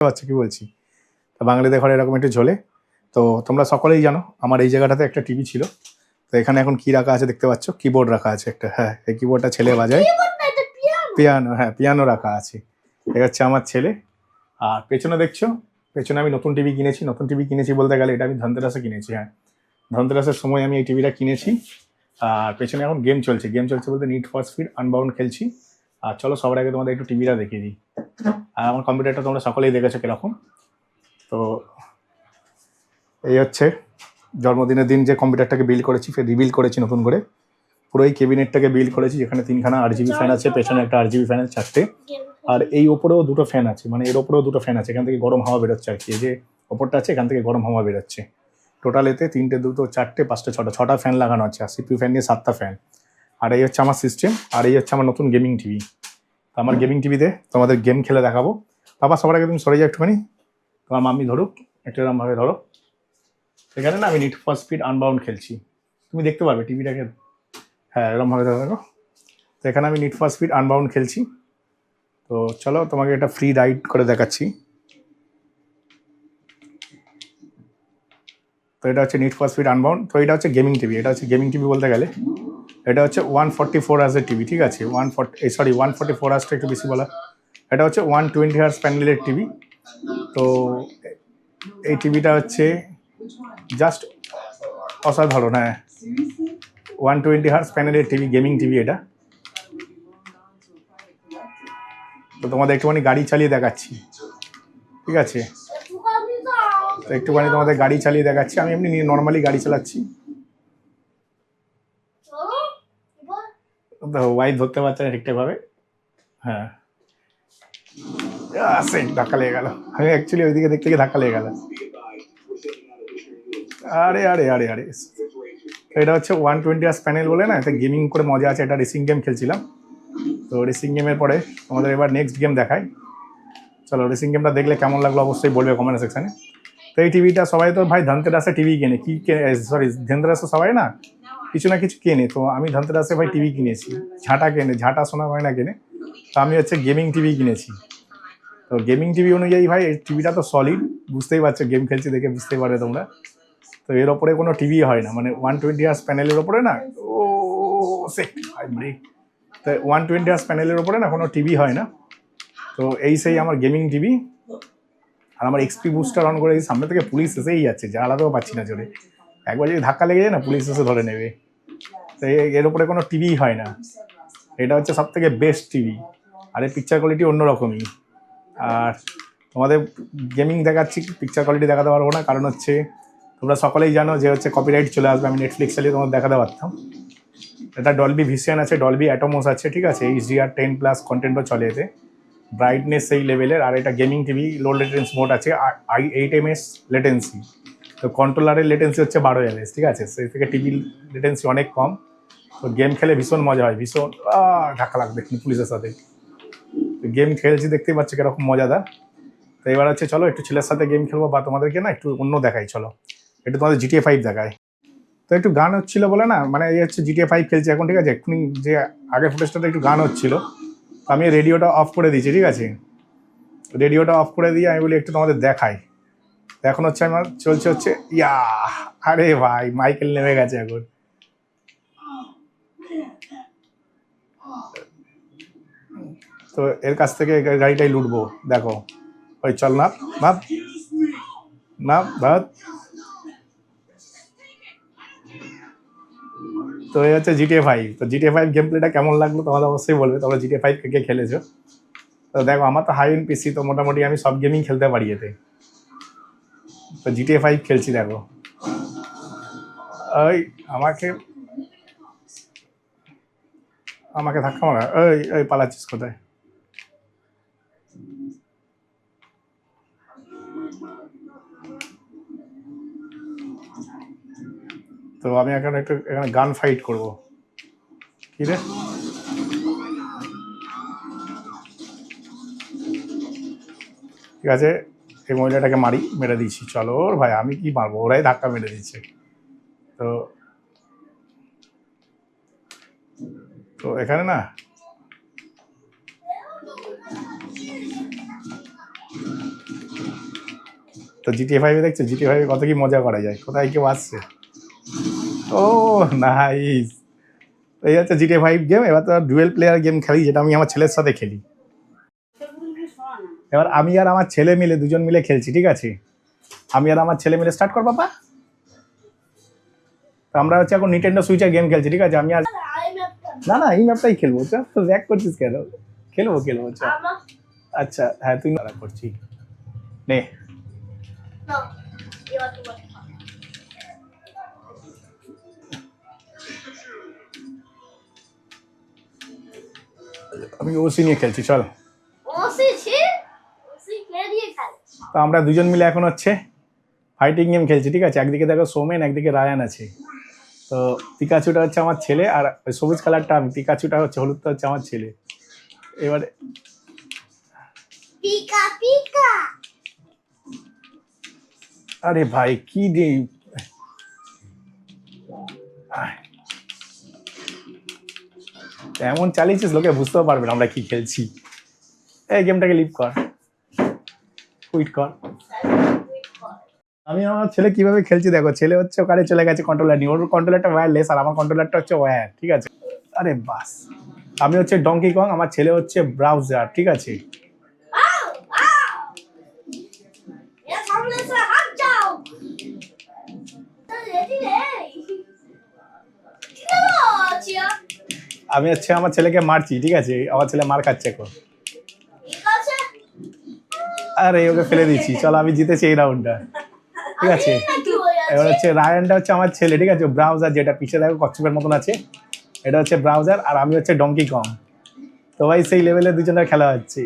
পারছ কি বলছি? তো বাঙালিদের ঘরে এরকম একটু ঝোলে। তো তোমরা সকলেই জানো, আমার এই জায়গাটাতে একটা টিভি ছিল। তো এখানে এখন কি রাখা আছে দেখতে পাচ্ছ? কিবোর্ড রাখা আছে একটা হ্যাঁ এই কিবোর্ডটা ছেলে বাজায়। পিয়ানো হ্যাঁ পিয়ানো রাখা আছে। এই হচ্ছে আমার ছেলে। আর পেছনে দেখছ? পেছনে আমি নতুন টিভি কিনেছি, নতুন টিভি কিনেছি বলতে গেলে এটা আমি ধনতেরাসে কিনেছি হ্যাঁ। ধনতেরাসের সময় আমি এই টিভিটা কিনেছি। আর পেছনে এখন গেম চলছে। গেম চলছে বলতে নিট ফর স্পিড আনবাউন্ড খেলছি। আর চলো সবার আগে তোমাদের একটু টিভিটা দেখিয়ে দিই। আর আমার কম্পিউটারটা তোমরা সকলেই দেখেছ কীরকম? তো এই হচ্ছে জন্মদিনের দিন যে কম্পিউটারটাকে বিল করেছি ফের রিবিল করেছি নতুন করে। পুরো এই কেবিনেটটাকে বিল করেছি, যেখানে তিনখানা আট জিবি ফ্যান আছে, পেছনে একটা আট জিবি ফ্যান আছে চারটে। আর এই ওপরেও দুটো ফ্যান আছে মানে এর ওপরেও দুটো ফ্যান আছে, এখান থেকে গরম হাওয়া বেরোচ্ছে আর কি। যে ওপরটা আছে, এখান থেকে গরম হাওয়া বেরোচ্ছে। টোটাল এতে তিনটে, দুটো, চারটে, পাঁচটা, ছটা ছটা ফ্যান লাগানো আছে, আর সিপিউ ফ্যান নিয়ে সাতটা ফ্যান আর এই হচ্ছে আমার সিস্টেম আর এই হচ্ছে আমার নতুন গেমিং টিভি আমার গেমিং টিভিতে তোমাদের গেম খেলে দেখাবো। বাবা সবার আগে তুমি সরে যাও একটুখানি। তোমার মাম্মি ধরুক, একটু এরমভাবে ধরো। সেখানে না আমি নিট ফর স্পিড আনবাউন্ড খেলছি। তুমি দেখতে পারবে টিভিটাকে হ্যাঁ এরমভাবে ধরো তো এখানে আমি নিট ফর স্পিড আনবাউন্ড খেলছি। তো চলো, তোমাকে এটা ফ্রি রাইড করে দেখাচ্ছি। তো এটা হচ্ছে নিট ফর স্পিড আনবাউন্ড তো এটা হচ্ছে গেমিং টিভি এটা হচ্ছে গেমিং টিভি বলতে গেলে। এটা হচ্ছে ওয়ান ফর্টি ফোর আওয়ার্সের টিভি ঠিক আছে? One forty sorry one forty four আওয়ার্সটা একটু বেশি বলা। এটা হচ্ছে ওয়ান টোয়েন্টি আওয়ার্স প্যানেলের টিভি তো এই টিভিটা হচ্ছে জাস্ট অসাধারণ হ্যাঁ। ওয়ান টোয়েন্টি হার্স প্যানেলের টিভি গেমিং টিভি এটা। তো তোমাদের একটুখানি গাড়ি চালিয়ে দেখাচ্ছি। ঠিক আছে? তো একটুখানি তোমাদের গাড়ি চালিয়ে দেখাচ্ছি। আমি এমনি নর্মালি গাড়ি চালাচ্ছি। ওয়াইফ ধরতে পারছে না ঠিকঠাকভাবে। হ্যাঁ। সে ধাক্কা লেগে গেল। আমি অ্যাকচুয়ালি ওইদিকে দেখতে গিয়ে ধাক্কা লেগে গেল। আরে আরে আরে আরে। এটা হচ্ছে ওয়ান টোয়েন্টি আস প্যানেল বলে না, এটা গেমিং করে মজা আছে। এটা রেসিং গেম খেলছিলাম। তো রেসিং গেমের পরে তোমাদের এবার নেক্সট গেম দেখাই। চলো রেসিং গেমটা দেখলে কেমন লাগল অবশ্যই বলবে কমেন্ট সেকশানে তো এই টিভিটা সবাই তো ভাই ধনতেরাসে টিভি কেনে, কি সরি ধনতেরাসে সবাই না? কিছু না কিছু কেনে। তো আমি ধনতেরাসে ভাই টিভি কিনেছি। ঝাঁটা কেনে, ঝাঁটা সোনা হয় না কেনে। তো আমি হচ্ছে গেমিং টিভি কিনেছি। তো গেমিং টিভি অনুযায়ী ভাই, এই টিভিটা তো সলিড বুঝতেই পারছ গেম খেলছি দেখে বুঝতেই পারবে তোমরা। তো এর ওপরে কোনো টিভি হয় না। মানে ওয়ান টোয়েন্টি আর্স প্যানেলের ওপরে না, ও ব্রেক তো ওয়ান টোয়েন্টি আর্স প্যানেলের ওপরে না কোনো টিভি হয় না। তো এই সেই আমার গেমিং টিভি। আর আমার এক্সপি বুস্টার অন করে সামনে থেকে পুলিশ এসেই যাচ্ছে, জ্বালাতেও পাচ্ছি না চলে একবার যদি ধাক্কা লেগে যায় না, পুলিশ এসে ধরে নেবে। তো এর উপরে কোনো টিভি হয় না। এটা হচ্ছে সব থেকে বেস্ট টিভি আর এই পিকচার কোয়ালিটি অন্যরকমই। আর তোমাদের গেমিং দেখাচ্ছি পিকচার কোয়ালিটি দেখাতে পারব না। কারণ হচ্ছে, তোমরা সকলেই জানো যে হচ্ছে কপিরাইট চলে আসবে। আমি নেটফ্লিক্স চালিয়ে তোমাদের দেখাতে পারতাম। এটা ডলবি ভিসিয়ান আছে ডলবি অ্যাটোমোস আছে, ঠিক আছে? এইচডিআর টেন প্লাস কন্টেন্টও চলে এতে। ব্রাইটনেস সেই লেভেলের আর এটা gaming TV low latency mode আছে I eight M S latency তো কন্ট্রোলারের লেটেন্সি হচ্ছে বারো এম ঠিক আছে? সেই থেকে টিভির লেটেন্সি অনেক কম। তো গেম খেলে ভীষণ মজা হয়, ভীষণ ধাক্কা লাগবে পুলিশের সাথে। গেম খেলছি, দেখতেই পাচ্ছ কীরকম মজাদার। তো এবার হচ্ছে চলো, একটু ছেলের সাথে গেম খেলব, বা তোমাদেরকে না একটু অন্য দেখাই, চলো। একটু তোমাদের জিটিএ ফাইভ দেখায়। তো একটু গান হচ্ছিল বলে না মানে এই হচ্ছে জিটিএ ফাইভ খেলছি এখন, ঠিক আছে? এক্ষুনি যে আগের ফুটেজটাতে একটু গান হচ্ছিল আমি রেডিওটা অফ করে দিয়েছি, ঠিক আছে? রেডিওটা অফ করে দিয়ে আমি বলি একটু তোমাদের দেখাই। এখন হচ্ছে আমার চলছে হচ্ছে, ইয়া, আরে ভাই, মাইকেল নেমে গেছে এখন। তো এর কাছ থেকে গাড়িটাই লুটবো, দেখো। ওই চল না, ভাব। না ভাত তো এই হচ্ছে জিটিএ ফাইভ তো জিটিএ ফাইভ গেম প্লেটা কেমন লাগল তোমাদের অবশ্যই বলবে, তোমরা জিটিএ ফাইভ কে খেলেছো? তো দেখো, আমার তো হাই এন্ড পিসি তো মোটামুটি আমি সব গেমিং খেলতে পারি এতে। তো জিটিএ ফাইভ খেলছি দেখো। ওই আমাকে আমাকে ধাক্কা মারা। ওই ওই পালাচ্ছিস কোথায়? তো আমি এখন একটু এখানে গান ফাইট করব। কি রে? ঠিক আছে? এই মহিলাটাকে মারি, মেরে দিয়েছি। চলো ওর ভাই, আমি কি মারবো? ওরাই ধাক্কা মেরে দিচ্ছে তো তো এখানে না, তো জিটিএ ফাইভে দেখছ? জিটিএ ফাইভে কত কি মজা করা যায়। কোথায় কেউ আসছে? ও নাইস এই হচ্ছে জিটিএ ফাইভ গেম এবার তো ডুয়েল প্লেয়ার গেম খেলি, যেটা আমি আমার ছেলের সাথে খেলি। এবার আমি আর আমার ছেলে মিলে দুজন মিলে খেলছি ঠিক আছে? আমি আর আমার ছেলে মিলে স্টার্ট কর বাবা। তো আমরা হচ্ছে এখন নিটেন্ডো সুইচের গেম খেলছি ঠিক আছে? আমি আর না না এই ম্যাপটাই খেলব তো ব্যাক করছিস কেন? খেলব খেলব আচ্ছা হ্যাঁ তুই না করছি। নে। আমি ওসি নিয়ে খেলছি চল। তো আমরা দুজন মিলে এখন হচ্ছে ফাইটিং গেম খেলছি ঠিক আছে? একদিকে দেখো সোমেন একদিকে রায়ান আছে। তো পিকাচুটা হচ্ছে আমার ছেলে আর ওই সবুজ কালারটা আমি পিকাচুটা হচ্ছে হলুদটা হচ্ছে আমার ছেলে। এবারে আরে ভাই কি দে এমন চালিয়েছিস? লোকে বুঝতেও পারবে না আমরা কি খেলছি। এই গেমটাকে লিভ কর। কুইট কর আমি আমার ছেলে কীভাবে খেলছি দেখো ছেলে হচ্ছে ওখানে চলে গেছে কন্ট্রোলার নিয়ে। ওর কন্ট্রোলারটা ওয়্যারলেস আর আমার কন্ট্রোলারটা হচ্ছে ওয়্যার ঠিক আছে? আরে বাস। আমি হচ্ছে ডঙ্কি কং আমার ছেলে হচ্ছে ব্রাউজার ঠিক আছে? আমি হচ্ছে আমার ছেলেকে মারছি ঠিক আছে? আমার ছেলে মার খাচ্ছে এখন। আরে ওকে ফেলে দিচ্ছি। চলো আমি জিতেছি এই রাউন্ডটা ঠিক আছে? এবার হচ্ছে রায়ানটা হচ্ছে আমার ছেলে ঠিক আছে? ব্রাউজার যেটা পিছিয়ে দেখো কচ্ছপের মতন আছে। এটা হচ্ছে ব্রাউজার আর আমি হচ্ছে ডঙ্কি কম তো ভাই সেই লেভেলে দুজনের খেলা হচ্ছে।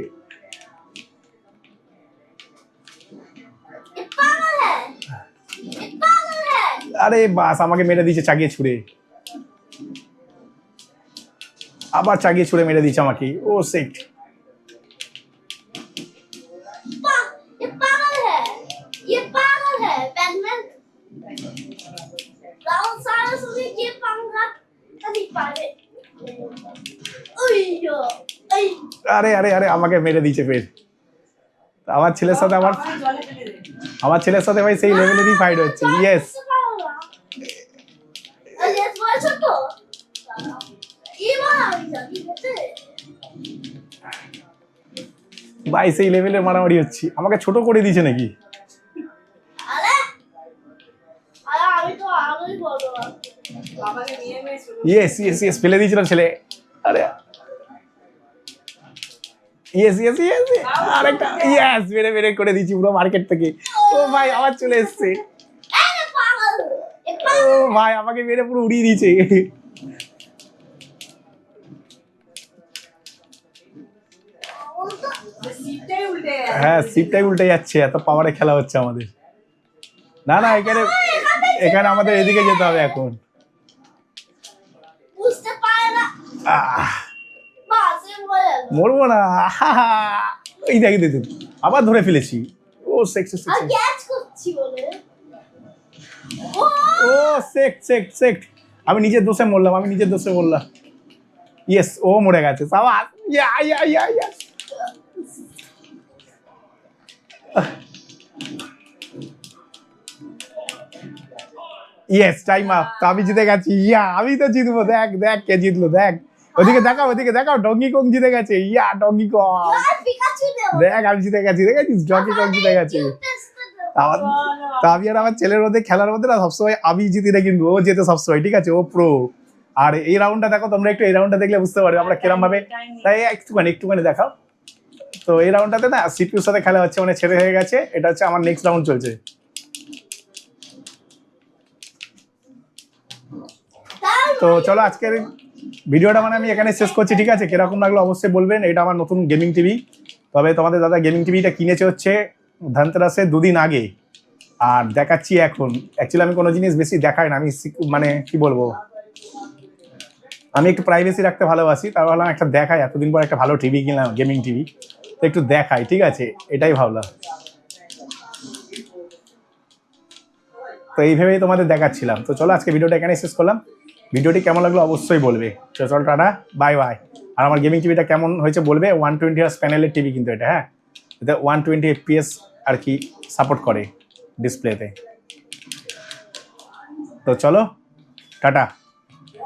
আরে বাস আমাকে মেরে দিয়েছে চাগিয়ে ছুড়ে। আবার চাগিয়ে ছুড়ে মেরে দিয়েছে আমাকে। ও সেট আরে আরে আরে আমাকে মেরে দিচ্ছে ফের। আমার ছেলের সাথে আমার আমার ছেলের সাথে ভাই সেই লেভেলেরই ফাইট হচ্ছে ইয়েস ভাই সেই লেভেলের মারামারি হচ্ছে। আমাকে ছোট করে দিয়েছে নাকি? ইয়েস ইয়েস ইয়েস ফেলে দিয়েছিলাম ছেলে আরে ইয়েস ইয়েস ইয়েস আরেকটা ইয়েস বেড়ে বেড়ে করে দিয়েছি পুরো মার্কেট থেকে ও ভাই আবার চলে এসছে ও ভাই আমাকে বেড়ে পুরো উড়িয়ে দিয়েছে হ্যাঁ সিটটাই উল্টে যাচ্ছে এত পাওয়ারে খেলা হচ্ছে আমাদের না না এখানে এখানে আমাদের এদিকে যেতে হবে এখন মরবো না। এই দেখি দেখুন আবার ধরে ফেলেছি। ও সেক্স সেক্স ও! সেক্ট সেক্ট সেক্ট আমি নিজের দোষে মরলাম আমি নিজের দোষে মরলাম। ইয়েস ও মরে গেছে। সাবাস। Yeah yeah yeah yeah. Yes time up আমি জিতে গেছি। ইয়া আমি তো জিতবো। দেখ দেখ কে জিতলো দেখ। ওদিকে দেখাও ওদিকে দেখাও ডঙ্গি কং জিতে গেছে। ইয়া ডঙ্গি কং দেখ আমি জিতে গেছি দেখেছিস? ডঙ্গি কং জিতে গেছে। আমার তা আমি আর আমার ছেলের মধ্যে খেলার মধ্যে না সবসময় আমি জিতি না কিন্তু ও যেতে সবসময় ঠিক আছে? ও প্রো আর এই রাউন্ডটা দেখো তোমরা একটু এই রাউন্ডটা দেখলে বুঝতে পারবে আমরা কিরম ভাবে তাই একটুখানি একটুখানি দেখাও। তো এই রাউন্ডটাতে না সিপিউর সাথে খেলা হচ্ছে মানে ছেড়ে হয়ে গেছে। এটা হচ্ছে আমার নেক্সট রাউন্ড চলছে। তো চলো আজকের ভিডিওটা মানে আমি এখানে শেষ করছি, ঠিক আছে? কীরকম লাগল অবশ্যই বলবেন। এটা আমার নতুন গেমিং টিভি তবে তোমাদের দাদা গেমিং টিভিটা কিনেছে হচ্ছে ধানতেরাসের দুদিন আগে। আর দেখাচ্ছি এখন। অ্যাকচুয়ালি আমি কোনো জিনিস বেশি দেখাই না। আমি মানে কি বলব? আমি একটু প্রাইভেসি রাখতে ভালোবাসি। তার ভাবলাম একটা দেখাই। এতদিন পর একটা ভালো টিভি কিনলাম গেমিং টিভি তো একটু দেখাই, ঠিক আছে? এটাই ভাবলাম। তো এইভাবেই তোমাদের দেখাচ্ছিলাম। তো চলো আজকে ভিডিওটা এখানে শেষ করলাম। ভিডিওটি কেমন লাগল অবশ্যই বলবে। চল টাটা বাই বাই আর আমার গেমিং টিভিটা কেমন হয়েছে বলবে? ওয়ান টোয়েন্টি হার্স প্যানেলের টিভি কিন্তু এটা হ্যাঁ? এটা ওয়ান টোয়েন্টি এফপিএস আর কি সাপোর্ট করে ডিসপ্লেতে তো চলো, টাটা।